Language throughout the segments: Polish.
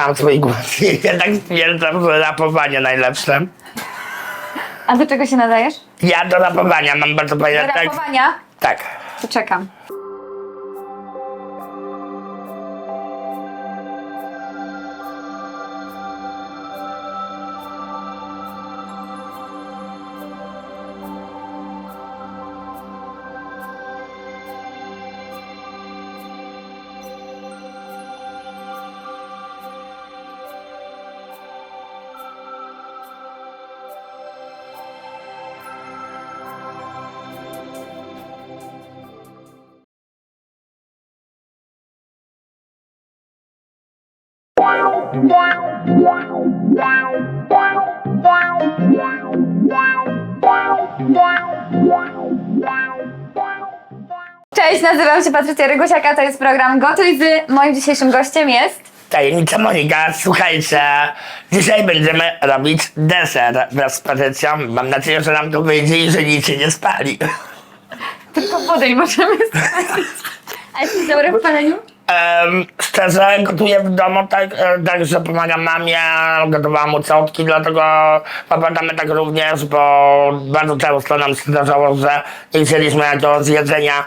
sam w swojej głowie. Jednak stwierdzam, że rapowanie najlepsze. A do czego się nadajesz? Ja do rapowania mam bardzo Do fajny tekst. rapowania? Tak. To czekam. Cześć, nazywam się Patrycja Rygosiaka, to jest program Gotuj z. Moim dzisiejszym gościem jest... Tajemnica Monika, słuchajcie, dzisiaj będziemy robić deser wraz z Patrycją. Mam nadzieję, że nam to wyjdzie i że nic się nie spali. Tylko budyń możemy spalić. A jesteś dobry w paleniu? Um, szczerze, gotuję w domu tak, e, tak, że pomagam mamie, gotowałam ucałki, dlatego popadamy tak również, bo bardzo często nam się zdarzało, że nie chcieliśmy jakiegoś jedzenia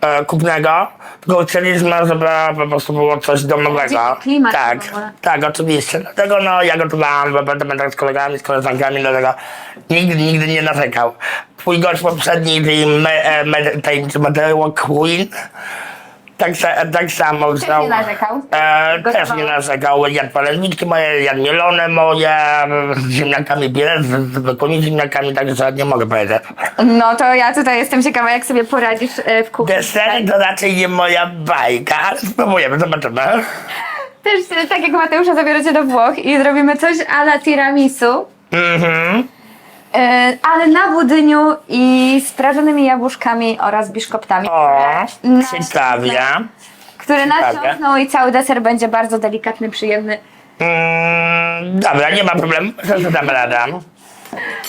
e, kupnego, tylko chcieliśmy, żeby po prostu było coś domowego. Bardziej klimat tak, domowy. tak, oczywiście. Dlatego no, ja gotowałam, tak z kolegami, z koleżankami, dlatego nigdy, nigdy nie narzekał. Twój gość poprzedni, czyli me, e, me, tajemniczy Mateo Queen, tak, sa- tak samo Też nie narzekał. E, też Gotował. nie narzekał. Jadł paleniczki moje, jadł mielone moje, z ziemniakami biel, z z zwykłymi ziemniakami, także nie mogę powiedzieć. No to ja tutaj jestem ciekawa, jak sobie poradzisz e, w kuchni. Desery to raczej nie moja bajka, ale spróbujemy, zobaczymy. Też e, tak jak Mateusza zabiorę cię do Włoch i zrobimy coś a la tiramisu, Mhm. E, ale na budyniu i z prażonymi jabłuszkami oraz biszkoptami. O, które ciekawie. nasiąkną- Które naciągną i cały deser będzie bardzo delikatny, przyjemny. Mm, dobra, nie ma problemu, że dam radę.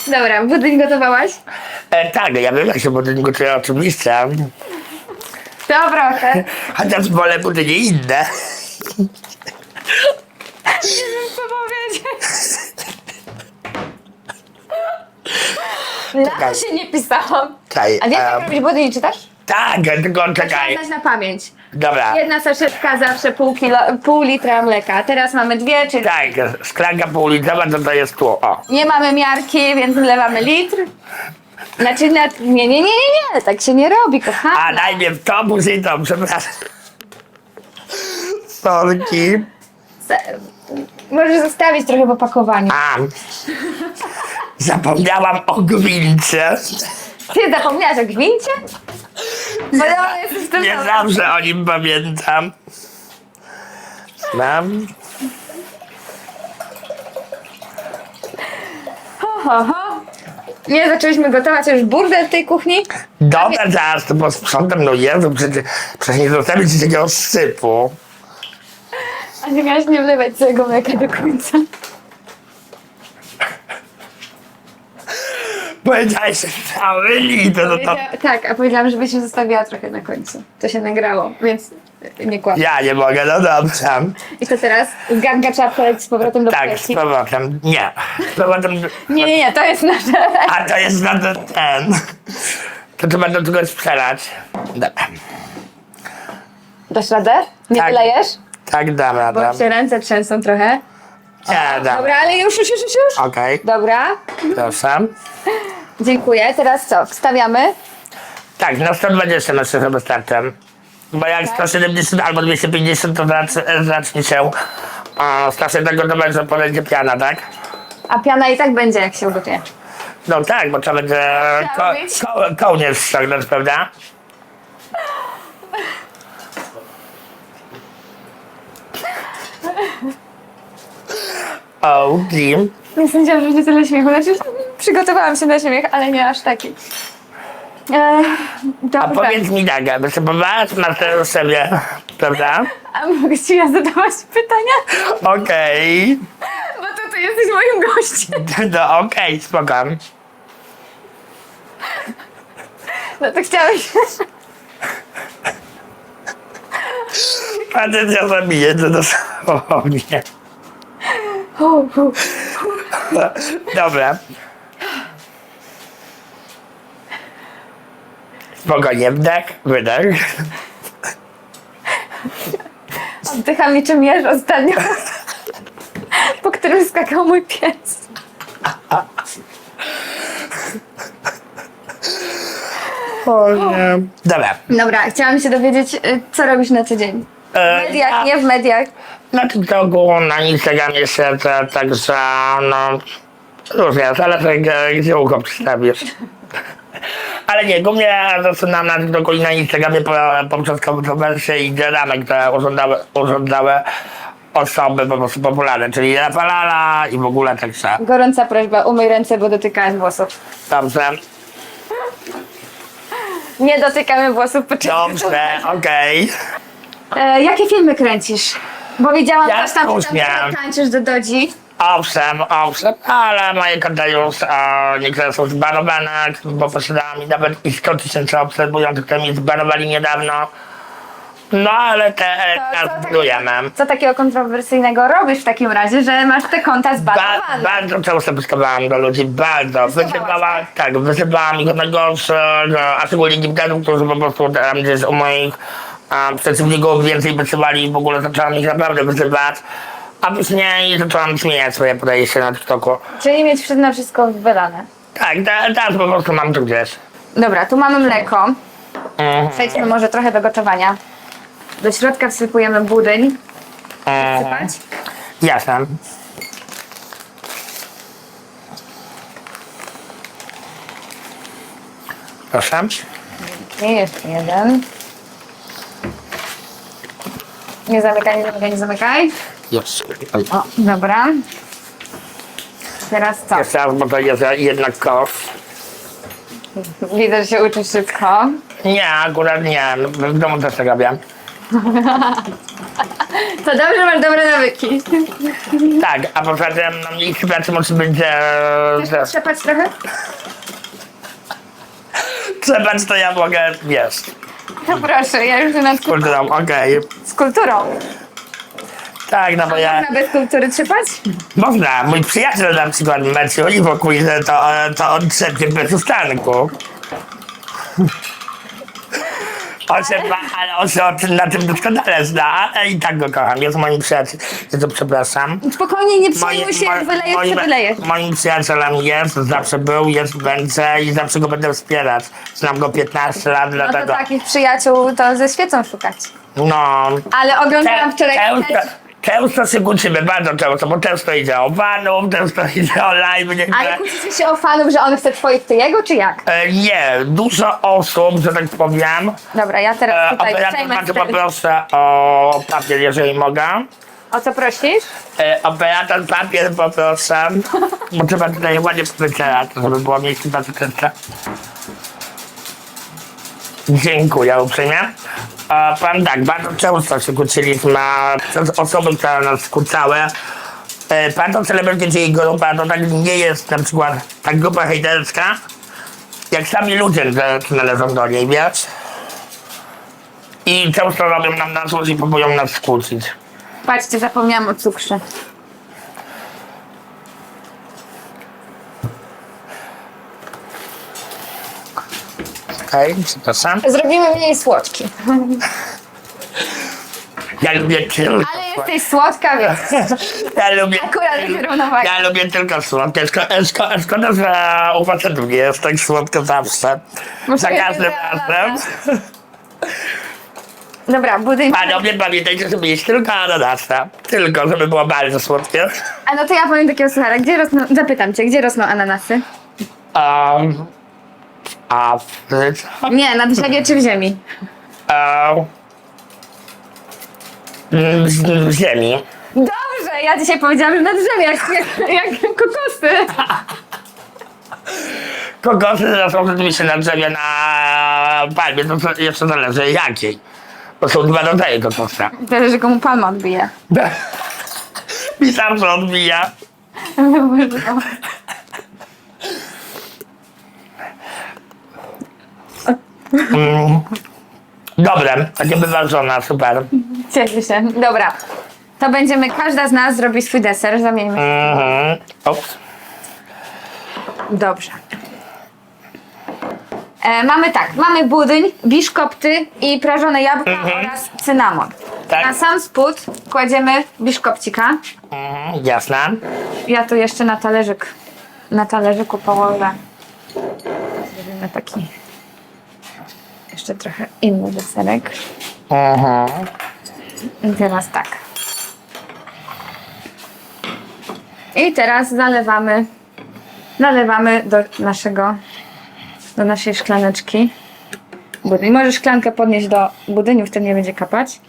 Dobra, budyń gotowałaś? E, tak, ja wiem jak się budyń gotuje oczywiście, To proszę. chociaż wolę budynie inne. Na to Czekaj. się nie pisałam. Czekaj, A wiesz em. jak robić budyń, czytasz? Tak, tylko Trzeba czekaj. znać na pamięć. Dobra. Jedna saszetka zawsze pół, kilo, pół litra mleka. Teraz mamy dwie, czyli Tak, szklanka półlitrowa to to jest tu, o. nie mamy miarki, więc wlewamy litr. Znaczy, na, nie, nie, nie, nie, nie, tak się nie robi, A kochana. najpierw to, później to, przepraszam. Sorki. Se- Możesz zostawić trochę w opakowaniu. A. Zapomniałam o gwincie. Ty zapomniałaś o gwincie? Bo ja jesteś tym Nie zawsze o nim pamiętam. Mam. Ho, ho, ho. Nie, zaczęliśmy gotować już burdel w tej kuchni. Dobra, zaraz to posprzątam, no Jezu, przecież, przecież nie zostawić ci takiego sypu. A nie miałaś nie wlewać całego mleka do końca. Powiedziałeś cały litr, no to Tak, a powiedziałam, żebyś się zostawiła trochę na końcu. To się nagrało, więc nie kłam. ja nie mogę, no dobrze. I to teraz garnka trzeba poleć z powrotem do Tak, z powrotem, nie. Z powrotem, Nie, nie, nie, to jest nasze. a to jest na ten, ten. To trzeba do tego sprzedać. Dobra. Dasz radę? Nie Tak. wylejesz? Tak, dam radę. Bo się ręce trzęsą trochę. Nie, dam. Dobra, ale już, już, już, już. już. Okej, Dobra, proszę. dziękuję. Teraz co? Wstawiamy. Tak, na 120 myślę, że wystarczy. Bo jak 170 albo 250 to zacz- zacznie się a, strasznie tego że podejdzie piana, tak? A piana i tak będzie, jak się ugotuje. No tak, bo trzeba będzie ko- robić. ko- kołnierz ściągnąć, prawda? Jim. Nie sądziłam, że będzie tyle śmiechu. Znaczy, przygotowałam się na śmiech, ale nie aż taki. E, A dobrze. powiedz mi tak, występowałaś na tym sobie, prawda? A mogę ci ja zadawać pytania? Okej. Bo to ty jesteś moim gościem. No okej, spoko. No to chciałeś... Patrzę, ja zabiję to dosłownie. Dobra. Spokojnie, wdech, wydech. Oddycham niczym jeż ostatnio, po którym skakał mój pies. O nie. Dobra. Dobra, chciałam się dowiedzieć, y, co robisz na co dzień. W E, mediach, nie w mediach. Na TikToku, na Instagramie siedzę, także no... Różnie, zależy gdzie- gdzie ucho przystawisz. Ale nie, głównie zaczynam na TikToku i na Instagramie po, poprzez kontrowersje i dynamy, które urządzały, urządzały osoby po prostu popularne, czyli Rafalala i w ogóle także. Gorąca prośba, umyj ręce, bo dotykałeś włosów. Dobrze, Nie dotykamy włosów podczas dobrze, okej. E, jakie filmy kręcisz? Bo widziałam, Ja coś tam, już miałem. tańczysz do Dodzi. Owszem, owszem, ale moje konta już e, niektóre są zbanowane, bo posiadałam mi nawet i 100 tysięcy obserwujących, które mi zbanowali niedawno. No ale te e, To co budujemy. Co takiego kontrowersyjnego robisz w takim razie, że masz te konta Ba zbanowane? bardzo często pyskowałam do ludzi, bardzo. Pyskowałaś, Wysypałam, tak, wysypałam ich najgorszych, a szczególnie gimnazjów, którzy po prostu tam gdzieś u moich a, przeciwników więcej wysyłali i w ogóle zaczęłam ich naprawdę wysypać. A później zaczęłam zmieniać swoje podejście na TikToku. Czyli mieć na wszystko wylane. Tak, te- teraz po prostu mam to gdzieś. Dobra, tu mamy mleko. Mhm. Przejdźmy może trochę do gotowania. Do środka wsypujemy budyń. Mhm. Sypać? Jasne. Proszę. Nie, jeszcze jeden. Nie zamykaj, nie zamykaj, nie zamykaj. Już. O, dobra. Teraz co? Jeszcze raz, bo to jest jednak kosz. Widzę, że się uczysz szybko. Nie, akurat nie. W domu też tak robię. To dobrze, masz dobre nawyki. Tak, a poza tym no, ich pracy musi być... E, Chcesz trzepać trochę? trzeba, to ja mogę, wiesz, No proszę, ja już nad ku- kulturą, okej. z kulturą. Tak, no bo ja... Można bez kultury trzepać? Można, mój przyjaciel na przykład Matthew i wokół to, to on trzepie bez ustanku. On się ma, ale on się o tym- na tym doskonale zna, ale i tak go kocham, jest moim przyjacielem. Ja to przepraszam. Spokojnie, nie przejmuj się, jak wylejesz, moim, to wylejesz. moim przyjacielem jest, zawsze był, jest, będzie i zawsze go będę wspierać. Znam go 15 lat, No to dlatego... takich przyjaciół to ze świecą szukać. No, Ale oglądałam wczoraj... często, często się kłócimy, bardzo często, bo często idzie o fanów, często idzie o live, Ale kłócicie się o fanów, że on chce twoich, ty jego, czy jak? E, nie, dużo osób, że tak powiem. Dobra, ja teraz E, tutaj operator przejmę bardzo poproszę o papier, jeżeli mogę. O co prosisz? E, operator papier poproszę, bo trzeba tutaj ładnie wycierać, żeby było miejsce na cytrynce. Dziękuję uprzejmie. E, powiem tak, bardzo często się kłóciliśmy przez osoby, które nas skłócały. E, Bardzo celebryty, czyli grupa, to tak nie jest na przykład tak grupa hejterska, jak sami ludzie, że należą do niej, wiesz? I często robią nam na złość i próbują nas skłócić. Patrzcie, zapomniałam o cukrze. Okej, przepraszam. Zrobimy mniej słodki. Ja lubię tylko... Ale jesteś słodka, więc Ja lubię... akurat jest równowaga. Ja lubię tylko słodkie. Szko- szko- Szkoda, że u facetów nie jest tak słodko zawsze. Muszę Za każdym razem. Dobra, budyń. Panowie, pamiętajcie, żeby jeść tylko ananasa. Tylko, żeby było bardzo słodkie. A no to ja powiem takiego słuchara, gdzie rosną, zapytam cię, gdzie rosną ananasy? Um, a w... Nie, na drzewie czy w ziemi? Um, w, w ziemi. Dobrze, ja dzisiaj powiedziałam, że na drzewie, jak, jak, kokosy. Kokosy rosną rzeczywiście na drzewie na palmie, to co- jeszcze zależy jakiej. Bo są dwa rodzaje kokosa. Zależy, komu palma odbije. Mi sam się odbija. Mm. Dobre, takie wyważone, super. Cieszę się. Dobra. To będziemy, każda z nas zrobi swój deser, zamieńmy. Mhm. Ups. Dobrze. E, mamy tak, mamy budyń, biszkopty i prażone jabłka oraz cynamon. Tak. Na sam spód kładziemy biszkopcika. Mhm. Jasne. Ja tu jeszcze na talerzyk, na talerzyku położę. Zrobimy taki jeszcze trochę inny deserek. Mhm. I teraz tak. I teraz zalewamy, nalewamy do naszego, do naszej szklaneczki. budyń. Możesz szklankę podnieść do budyniu, wtedy nie będzie kapać.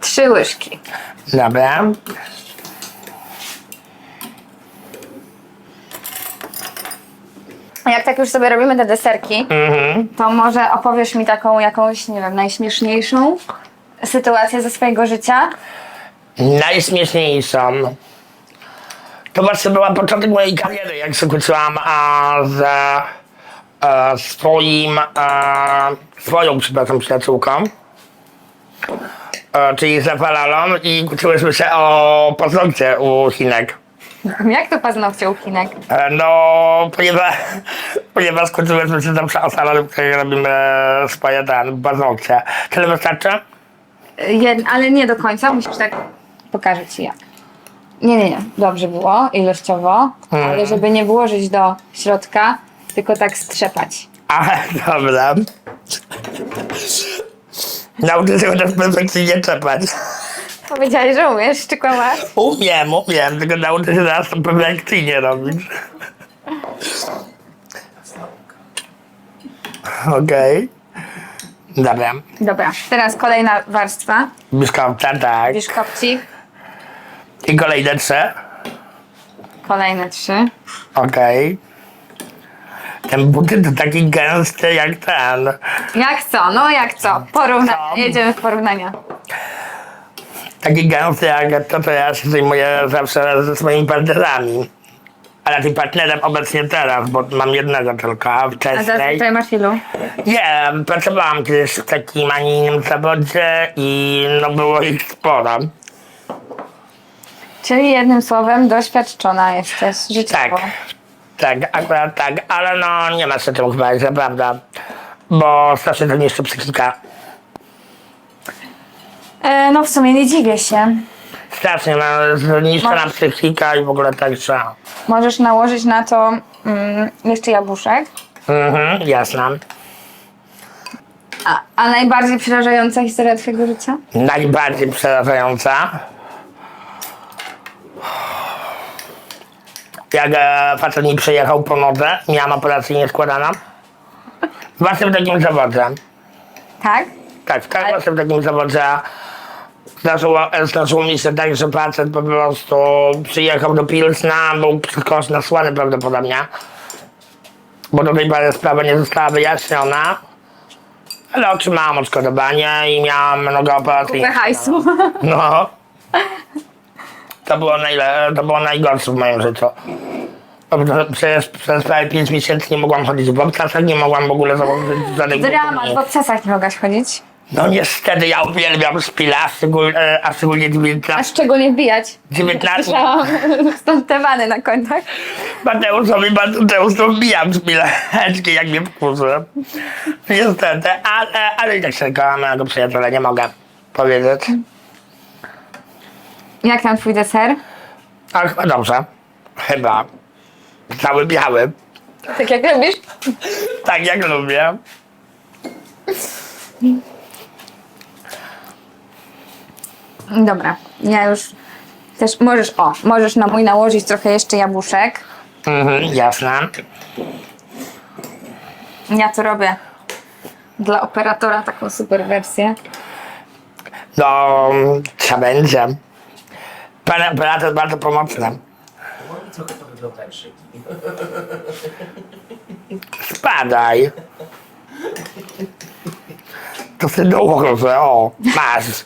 Trzy łyżki. Dobra. Jak tak już sobie robimy te deserki, Mhm. to może opowiesz mi taką jakąś, nie wiem, najśmieszniejszą sytuację ze swojego życia? Najśmieszniejszą. To właśnie była początek mojej kariery, jak skończyłam a, z e, swoim, e, swoją, przepraszam, przyjaciółką. E, czyli z Falalą i kłóciłyśmy się o paznokcie u Chinek. Jak to paznokcie u Chinek? E, No, ponieważ, ponieważ skończyłyśmy się o salon, w którym robimy swoje ten, paznokcie. Tyle wystarczy? Jed, ale nie do końca, musisz tak... Pokażę ci jak. Nie, nie, nie. Dobrze było, ilościowo, ale żeby nie włożyć do środka, tylko tak strzepać. A, dobra. Nauczę się chociaż perfekcyjnie czepać. Powiedziałeś, że umiesz, czy kłamasz? Umiem, umiem, tylko nauczę się teraz to perfekcyjnie robić. Okej. Dobra. Dobra, teraz kolejna warstwa. Biszkopta, tak. Kopcik. I kolejne trzy. Kolejne trzy. Okej. Ten budynek to taki gęsty jak ten. Jak co? No jak co? Porównania. Co? Jedziemy w porównania. Taki gęsty jak to, co ja się zajmuję zawsze ze swoimi partnerami. Ale tym partnerem obecnie teraz, bo mam jednego tylko, a A wcześniej... zazwyczaj masz ilu? Nie, pracowałam kiedyś w takim, a nie innym zawodzie i no było ich sporo. Czyli jednym słowem doświadczona jesteś Tak, życiowo. tak, akurat tak, ale no nie ma się czym chwalić, naprawdę. Bo strasznie to niszczy psychika. E, no w sumie nie dziwię się. Strasznie, no, zniszczona Możesz- psychika i w ogóle tak trzeba. Możesz nałożyć na to mm, jeszcze jabłuszek. Mhm, jasne. A, a najbardziej przerażająca historia twojego życia? Najbardziej przerażająca. Jak e, facet mi przyjechał po nodze, miałam operację nieskładaną. Właśnie w takim zawodzie. Tak? Tak, tak właśnie w takim zawodzie zdarzyło, zdarzyło mi się tak, że facet po prostu przyjechał do Pilsna, był przykos nasłany prawdopodobnie. Bo do tej pory sprawa nie została wyjaśniona. Ale otrzymałam odszkodowanie i miałam nogę operacyjną. Kupę hajsu. No. To było, najle, to było najgorsze w moim życiu. Przez, przez prawie 5 miesięcy nie mogłam chodzić w obcasach, nie mogłam w ogóle założyć żadnych Dramat, w obcasach nie mogłaś chodzić. No niestety, ja uwielbiam szpila, a szczególnie, e, a szczególnie A 19. szczególnie wbijać. 19. Słyszałam stąd te wany na końcach. Mateuszowi często wbijam szpileczki, jak mnie wkurzy. Niestety, ale, ale i tak się kocham mojego przyjaciela, nie mogę powiedzieć. Jak tam twój deser? Ale chyba dobrze. Chyba. Cały biały. Tak jak lubisz? Tak jak lubię. Dobra, ja już też możesz, o, możesz na mój nałożyć trochę jeszcze jabłuszek. Mhm, jasne. Ja to robię dla operatora taką super wersję. No, trzeba będzie. Pan operator bardzo pomocny. Trochę to wygląda jak szyki. Spadaj. To się dołożę, o, masz.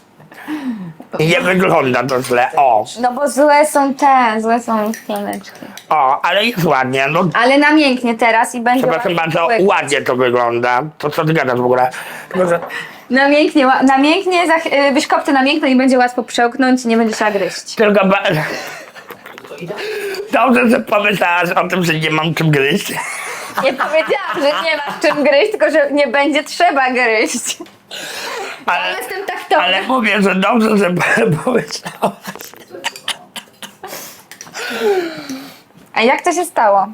I nie wygląda to źle, o. No bo złe są te, złe są szklaneczki. O, ale jest ładnie. No, Ale namięknie teraz i będzie przepraszam łatwo bardzo, ładnie to wygląda. To co ty gadasz w ogóle? Tylko, że Namięknie, ła- namięknie, za- y, wyszkopty namiękną i będzie łatwo przełknąć i nie będzie trzeba gryźć. tylko ba- Dobrze, że pomyślałaś o tym, że nie mam czym gryźć. Nie powiedziałam, że nie masz czym gryźć, tylko że nie będzie trzeba gryźć. Ale, Jestem taktowna. ale mówię, że dobrze, że pomyślałaś. A jak to się stało?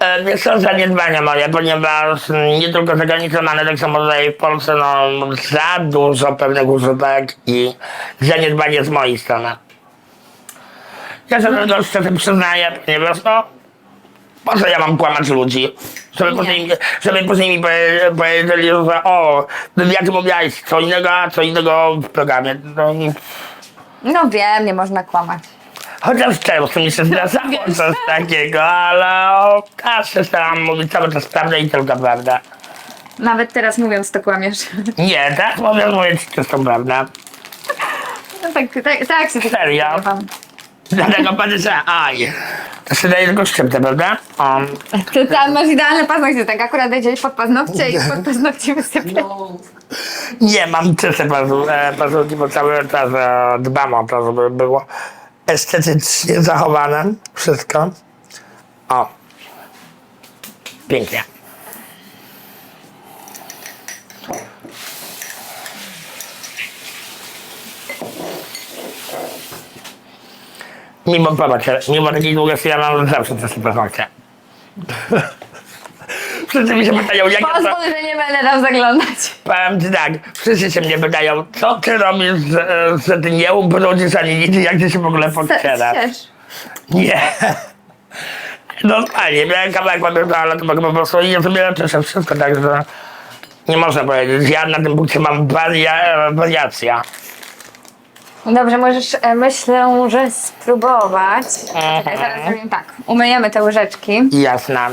E, Wiesz co, zaniedbania moje, ponieważ mm, nie tylko za granicą, ale tak samo tutaj w Polsce, no za dużo pewnych używek i zaniedbanie z mojej strony. Ja się tego szczerze przyznaję, ponieważ no, po co ja mam kłamać ludzi? Żeby później, żeby później mi powie- powiedzieli, że o, jak mówiłeś co innego, a co innego w programie. No, i- No wiem, nie można kłamać. Chociaż często mi się zdarzało coś takiego, ale o, się staram mówić cały czas prawdę i tylko prawdę. Nawet teraz mówiąc to kłamiesz. Nie, tak mówię mówić czystą prawdę. No tak, tak, tak się Serio? Dlatego patrzę, aj. To się daje tylko szczyptę, prawda? Um, Ty tam masz idealne paznokcie, tak akurat dajcie pod paznokcie i pod paznokcie wysypię. No, nie, mam czyste pazu- e, pazurki, bo cały czas e, dbam o to, żeby było estetycznie zachowane wszystko. O. Pięknie. Mimo, popatrzcie, mimo takiej długości ja mam zawsze czyste paznokcie. Wszyscy mi się pytają, jak ja to... Pozwól, że nie będę tam zaglądać. Powiem ci tak, wszyscy się mnie pytają, co ty robisz, że, że ty nie ubrudzisz ani nic, jak ty się w ogóle podcierasz? Nie. No fajnie, miałem kawałek papieru, ale to mogę po prostu i sobie cieszę wszystko, także nie można powiedzieć. Ja na tym punkcie mam waria, wariacja. Dobrze, możesz, e, myślę, że spróbować. Mhm. Czekaj, Zaraz zrobimy tak. Umyjemy te łyżeczki. Jasna.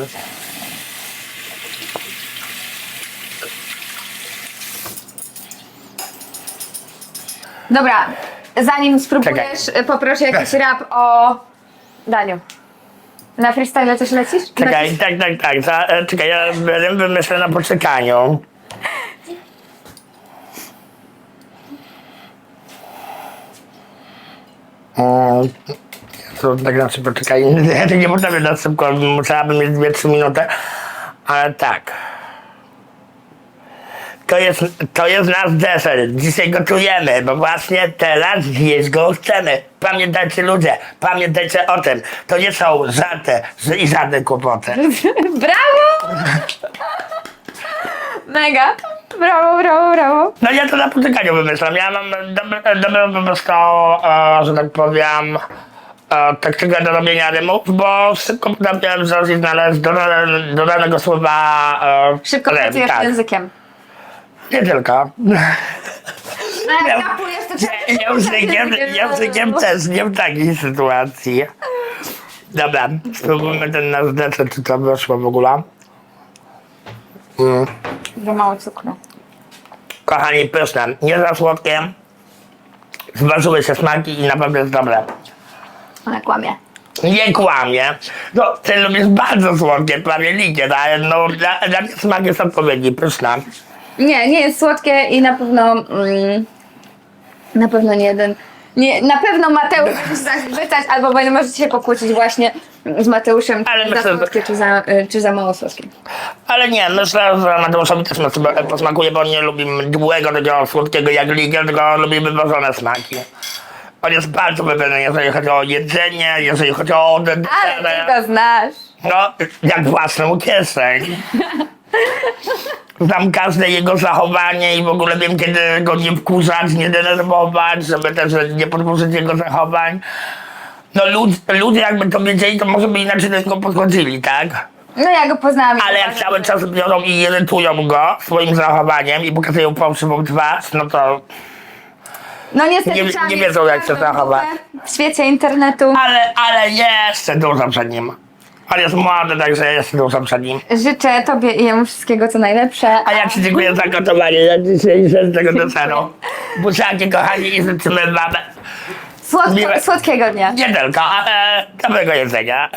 Dobra, zanim spróbujesz, e, poproszę jakiś rap o Daniu. Na freestyle coś lecisz? Czekaj, tak, tak, tak. Za, e, czekaj, ja wy- wymyślę na poczekaniu. To tak na szybko czekaj. Ja to nie potrafię na szybko, musiałabym mieć 2-3 minuty. Ale tak. To jest, to jest nasz deser. Dzisiaj gotujemy, bo właśnie teraz zjeść go chcemy. Pamiętajcie ludzie, pamiętajcie o tym. To nie są żadne i żadne kłopoty. Brawo! Mega! Brawo, brawo, brawo. No ja to na potykaniu wymyślam. Ja mam dobre, dobre po prostu, e, że tak powiem, e, taktykę do robienia rymów, bo szybko potrafię znaleźć znaleźć do, do danego słowa e, Szybko rym, pracujesz tak. językiem. Nie tylko. No Ja- jak kapujesz, to trzeba Nie, językiem, językiem też nie w takiej sytuacji. Dobra, spróbujmy ten nasz deser, czy to wyszło w ogóle. Mm. Za mało cukru. Kochani, pyszne, nie za słodkie. Zważyły się smaki i naprawdę jest dobre. Ale kłamie. Nie kłamie. No, ty lubisz bardzo słodkie, prawie likie, ale no, dla, dla mnie smak jest odpowiedni, pyszna. Nie, nie jest słodkie i na pewno. Mm, na pewno nie jeden. Nie, na pewno Mateusz się zachwycać, albo będzie możecie się pokłócić właśnie z Mateuszem, Ale czy myślę, za że- słodkie, czy za, y, czy za mało słodkie. Ale nie, myślę, że Mateuszowi też na sobie posmakuje, bo nie lubi mdłego, takiego słodkiego jak likier, tylko lubi wyważone smaki. On jest bardzo wybrany, jeżeli chodzi o jedzenie, jeżeli chodzi o Ale deserę. ty go znasz. No, jak własną kieszeń. Znam każde jego zachowanie i w ogóle wiem, kiedy go nie wkurzać, nie denerwować, żeby też nie podburzyć jego zachowań. No lud, ludzie jakby to wiedzieli, to może by inaczej do niego podchodzili, tak? No ja go poznałam. Ale jak cały czas biorą i irytują go swoim zachowaniem i pokazują fałszywą twarz, no to... No niestety nie- trzeba nie mieć wiedzą, jak się zachować. W świecie internetu Ale, ale jeszcze dużo przed nim. On jest młody, także jest dużo przed nim. życzę tobie i jemu wszystkiego co najlepsze. A ja Ci dziękuję za gotowanie na dzisiejsze z tego deseru. Buziaki kochani i życzymy Wam Słodko, słodkiego dnia. nie tylko, ale dobrego jedzenia.